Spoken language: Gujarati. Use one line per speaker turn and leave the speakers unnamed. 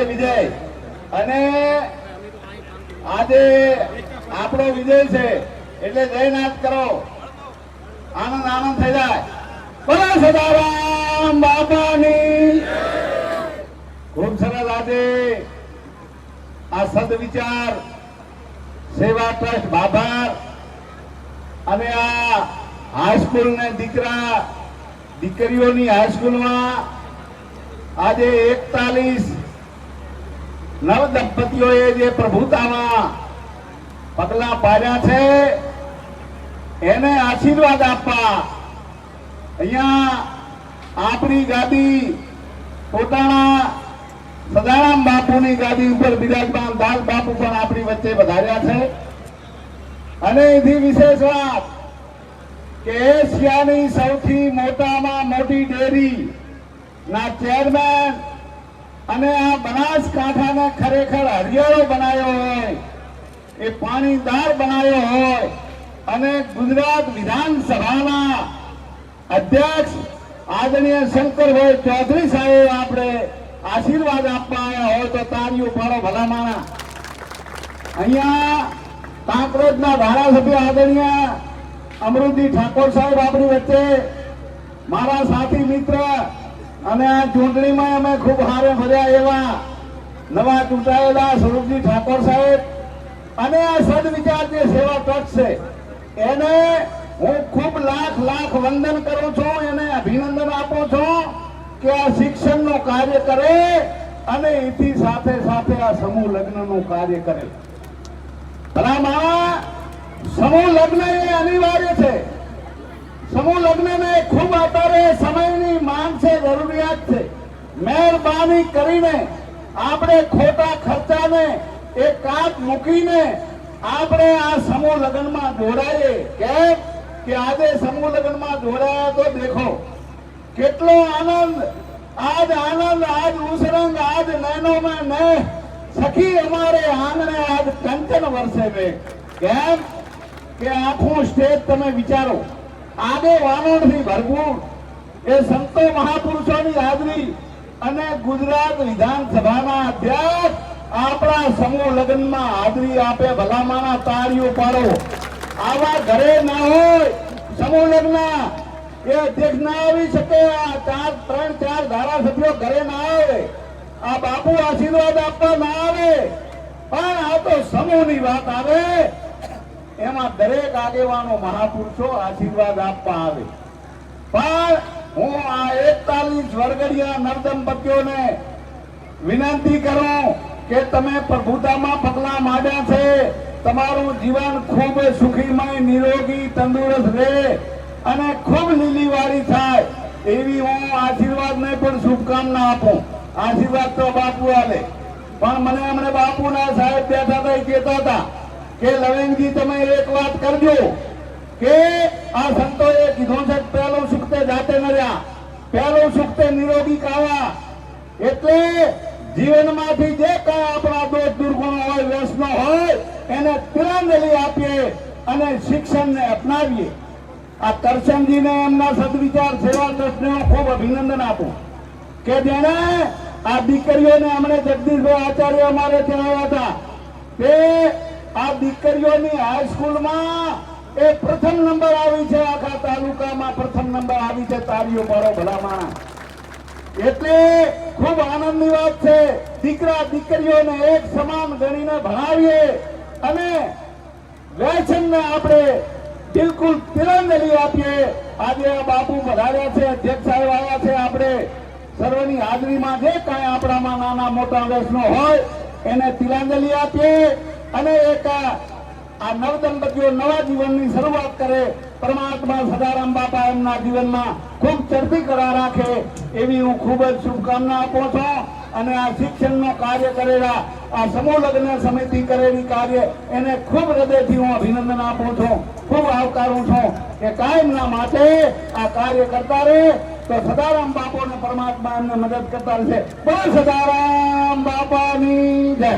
વિજય. અને આજે આપણો વિજય છે, એટલે જયનાથ કરો. આનંદ આનંદ થઈ જાય. બોલો સદારામ બાપાની. ખૂબ સરસ આજે આ સદવિચાર, સેવા ટ્રસ્ટ બાભાર અને આ હાઈસ્કૂલ ને દીકરા, દીકરીઓની હાઈસ્કૂલમાં આજે એકતાલીસ નવ દંપતીઓએ જે પ્રભુતામાં પગલા પાડ્યા છે, એને આશીર્વાદ આપવા અહીંયા આપણી ગાદી પોતાના સદારામ બાપુની ગાદી ઉપર બિરાજમાન દાસ બાપુ પણ આપણી વચ્ચે વધાર્યા છે. અને એથી વિશેષ વાત કે એશિયાની સૌથી મોટામાં મોટી ડેરી ના ચેરમેન અને આ બનાસકાંઠાને ખરેખર હરિયાળો બનાવ્યો હોય, એ પાણીદાર બનાવ્યો હોય, અને ગુજરાત વિધાનસભાના અધ્યક્ષ આદરણીય શંકરભાઈ ચૌધરી સાહેબ આપણે આશીર્વાદ આપવા આવ્યા હોય તો તાળીઓ પાડો ભલા માણા અહીંયા કાંકરોજના ધારાસભ્ય આદરણીય અમૃતજી ઠાકોર સાહેબ આપણી વચ્ચે, મારા સાથી મિત્ર અને આ ચૂંટણીમાં અમે ખૂબ હારે ફર્યા એવા નવા ચૂંટાયેલા સ્વરૂપજી ઠાકોર સાહેબ. અને આ સદવિચાર જે સેવા ટ્રસ્ટ છે, એને હું ખૂબ લાખ લાખ વંદન કરું છું, એને અભિનંદન આપું છું કે આ શિક્ષણનું કાર્ય કરે અને એથી સાથે સાથે આ સમૂહ લગ્નનું કાર્ય કરે. ભલામાં સમૂહ લગ્ન એ અનિવાર્ય છે. સમૂહ લગ્નને ખૂબ અત્યારે સમયની માંગ છે, જરૂરિયાત છે. મહેરબાની કરીને આપણે ખોટા ખર્ચાને એક કાપ મૂકીને આપણે આ સમૂહ લગ્નમાં જોડાઈએ. કેમ? કે આજે સમૂહ લગ્નમાં જોડાયા તો દેખો, કેટલો આનંદ. આજ આનંદ, આજ ઉસરંગ, આજ નયનોમાં ને સખી અમારે આંગણે આજ કંચન વર્ષે વે કેમ? કે આખું સ્ટેજ તમે વિચારો. આગે વાનોડથી ભરપૂર. એ સંતો મહાપુરુષોની હાજરી અને ગુજરાત વિધાનસભાના અધ્યક્ષ આપણા સમૂહ લગ્નમાં હાજરી આપે ભલામાના તાળીઓ પાડો. આવા ઘરે ના હોય, સમૂહ લગ્ન એ અધ્યક્ષ ના આવી શકે, આ ચાર, ત્રણ, ચાર ધારાસભ્યો ઘરે ના આવે. આ બાપુ આશીર્વાદ આપવા ના આવે. પણ આ તો સમૂહની વાત આવે. એમાં દરેક આગેવાનો મહાપુરુષો આશીર્વાદ આપવા આવે. પણ હું આ એકતાલીસ વરગડિયા નરદંપતિઓને વિનંતી કરું કે તમે પ્રભુતામાં પગલા માંડ્યા છે. તમારું જીવન ખૂબ સુખીમય, નિરોગી, તંદુરસ્ત રહે અને ખૂબ લીલીવાળી થાય. એવી હું આશીર્વાદ ને પણ શુભકામના આપું. આશીર્વાદ તો બાપુ આલે પણ મને હમણાં બાપુના સાહેબ બેઠા હતા હતા કે લવેનજી તમે એક વાત કરજો કે આ સંતોએ કીધું છે પહેલો પહેલું સુખ તે જાતે નર્યા પહેલું સુખ તે નિરોગી કાવા. એટલે જીવનમાંથી જે કઈ આપણા દોષ દુર્ગુણો હોય, વ્યસનો હોય, એને તિરંજલિ આપીએ અને શિક્ષણને અપનાવીએ. આ કરશનજીને એમના સદવિચાર સેવા ટ્રસ્ટને હું ખૂબ અભિનંદન આપું. કે જેને આ દીકરીઓને હમણે જગદીશભાઈ આચાર્ય અમારે ત્યાં આવ્યા હતા, તે આ દીકરીઓની હાઈસ્કૂલમાં એ પ્રથમ નંબર આવી છે, આખા તાલુકામાં પ્રથમ નંબર આવી છે તારીઓ મારો ભલા એટલે ખૂબ આનંદની વાત છે, દીકરા દીકરીઓને એક સમાન ગણીને ભણાવીએ અને વેચનને આપણે બિલકુલ તિરંજલિ આપીએ. આજે આ બાપુ વધાર્યા છે, અધ્યક્ષ સાહેબ આવ્યા છે આપણે. સર્વની હાજરીમાં જે કાંઈ આપણામાં નાના મોટા વ્યસનો હોય, એને તિલાંજલિ આપીએ. અને એક આ નવદંપતિઓ નવા જીવનની શરૂઆત કરે. પરમાત્મા સદારામ બાપા એમના જીવનમાં ખૂબ ચડતી કળા રાખે. એવી હું ખૂબ જ શુભકામના આપું છું. અને આ શિક્ષણનો કાર્ય કરેલા આ સમૂહ લગ્ન સમિતિ કરેલી કાર્ય એને ખૂબ હૃદયથી હું અભિનંદન આપું છું. ખૂબ આવકારું છું કે કાયમના માટે આ કાર્ય કરતા રહે. તો સદારામ બાપુ અને પરમાત્મા એમને મદદ કરતા રહેશે. બોલ સદારામ બાપાની જય.